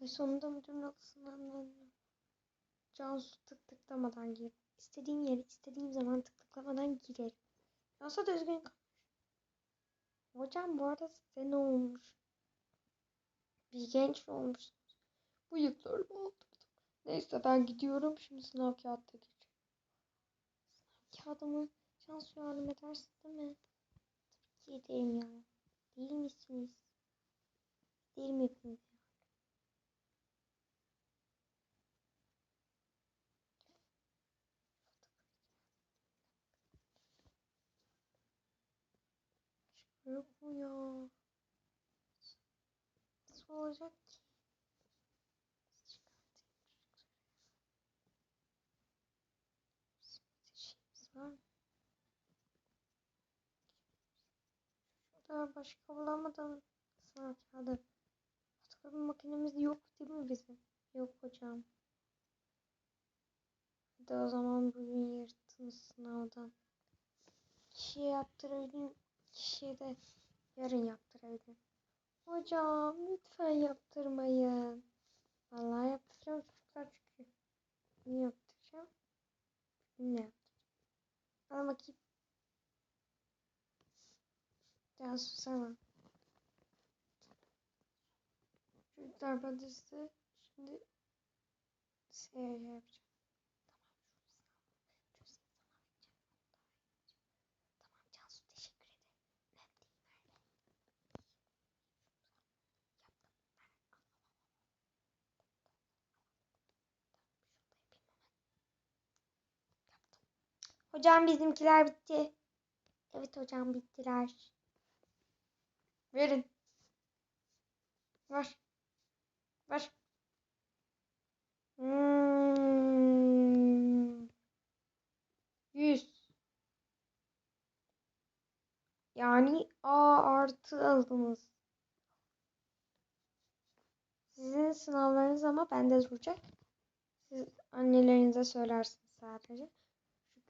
Ay sonunda müdürün odasından döndüm. Cansu tık tıklamadan gir. İstediğin yere istediğim zaman tık tıklamadan girerim. Nasıl düzgün. Hocam bu arada size ne olmuş? Bir genç olmuşsunuz. Bıyıklarımı aldırdım. Neyse ben gidiyorum. Şimdi sınav kağıtta gireceğim. Sınav kağıdımı Cansu yardım edersin değil mi? Tabii ki ederim ya. Değil misiniz? Ederim hepinize. Yok ya? Nasıl olacak ki? Var? Şurada başka bulamadım. Sınav kağıdı. Fotokopi makinemiz yok değil mi bizim? Yok hocam. Hadi o zaman bugün yırttın sınavdan. Kişiye yaptırabilirim. Kişiye de yarın yaptırabilirim. Hocam lütfen yaptırmayın. Vallahi yaptıracağım çocuklar çünkü. Niye yaptıracağım? Ne yaptıracağım? Al bakayım. Ya susana. Çocuklar ben şimdi şey yapacağım. Tamam şu sınavı çözeyim sana vereceğim. Tamam Cansu teşekkür ederim. Önemli değil Merve. Yaptım. Ver. Al, al, al, al. Tamam, şurada yapayım hemen. Yaptım. Hocam bizimkiler bitti. Evet hocam bittiler. Verin. Ver. Ver. Hmm. Yani A artı aldınız. Sizin sınavlarınız ama bende duracak. Siz annelerinize söylersiniz sadece.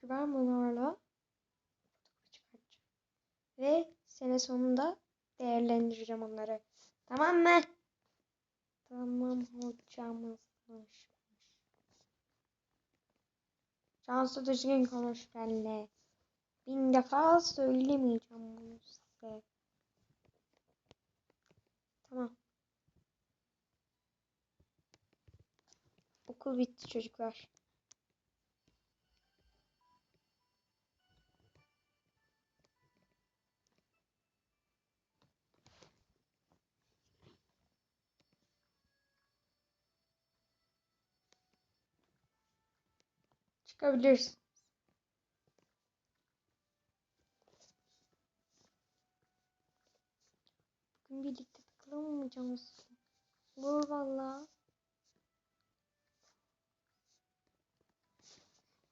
Çünkü ben bunlarla. Ve sene sonunda değerlendireceğim onları. Tamam mı? Tamam hocamızmış. Cansu düzgün konuş benimle. Bin defa söylemeyeceğim bunu size. Tamam. Okul bitti çocuklar. Çıkabiliriz. Bugün birlikte takılamayacağız. Olur valla.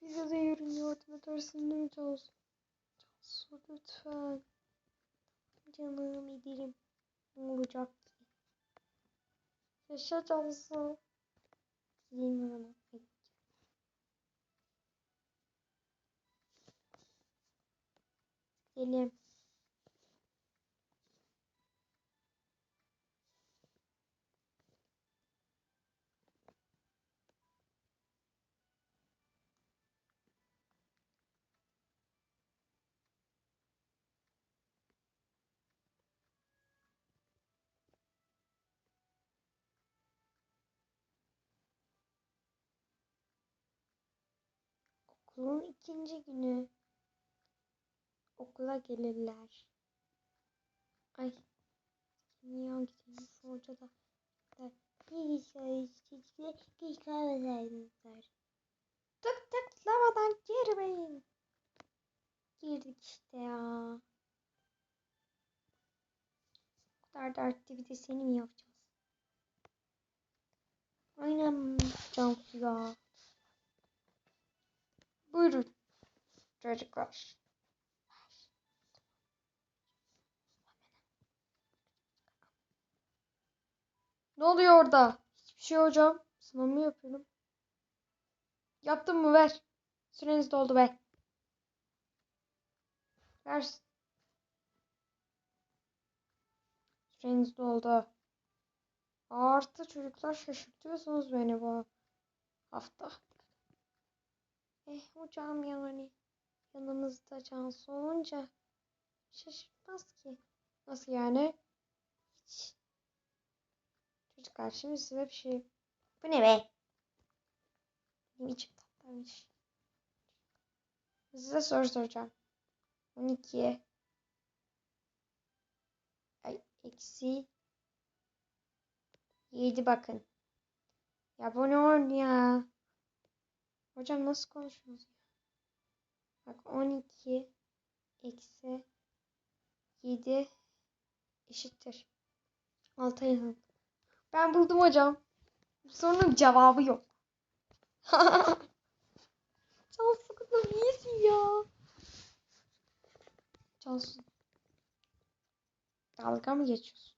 Bize de yarın yardım edersin değil mi Cansu? Lütfen. Canım ederim. Ne olacak ki? Yaşa Cansu. O Gidelim. Okulun ikinci günü. Okula gelirler. Ay. Niye gidelim hoca da. Bilgisayar çocuklar geç kalmasaydınızlar. Tık tıklamadan girmeyin. Girdik işte ya. Bu kadar dertli bir de seni mi yapacağız? Aynen Cansu ya. Buyurun çocuklar. Ne oluyor orada? Hiçbir şey hocam. Sınavımı yapıyorum. Yaptın mı ver. Süreniz doldu ver. Ver. Süreniz doldu. Artı çocuklar şaşırtıyorsunuz beni bu hafta. Eh hocam yani yanımızda Cansu olunca şaşırtmaz ki. Nasıl yani? Hiç. Çocuklar şimdi size bir şey... Bu ne be? Benim içim tatlıymış. Size soru soracağım. 12 ay eksi 7 bakın. Ya bu ne oldu ya? Hocam nasıl konuşuyorsunuz ya? Bak 12 eksi 7 eşittir. 6 yazın. Ben buldum hocam. Bu sorunun cevabı yok. Cansu kızım iyisin ya. Cansu. Dalga mı geçiyorsun?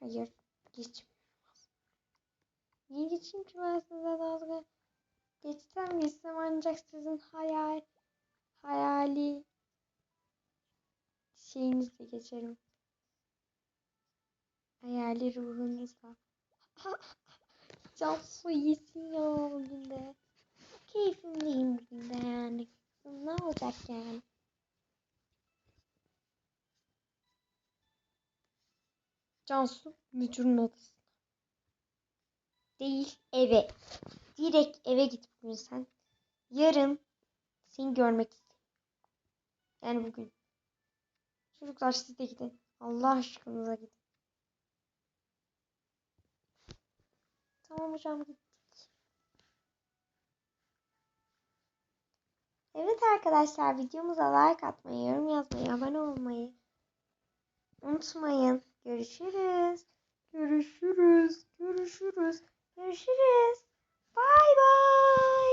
Hayır. Geçmiyorum. Niye geçeyim ki ben size dalga? Geçsem geçsem ancak sizin hayal hayali şeyinizle geçerim. Hayali ruhunuzla. Cansu iyisin ya bugün de. Keyfimdeyim bugün de yani. Ne olacak yani? Cansu müdürün odası. Değil eve. Direkt eve git bugün sen. Yarın seni görmek istiyorum. Yani bugün. Çocuklar siz de gidin. Allah aşkınıza gidin. Tamam hocam gittik. Evet arkadaşlar videomuza like atmayı, yorum yazmayı, abone olmayı unutmayın. Görüşürüz. Görüşürüz. Görüşürüz. Görüşürüz. Bye bye.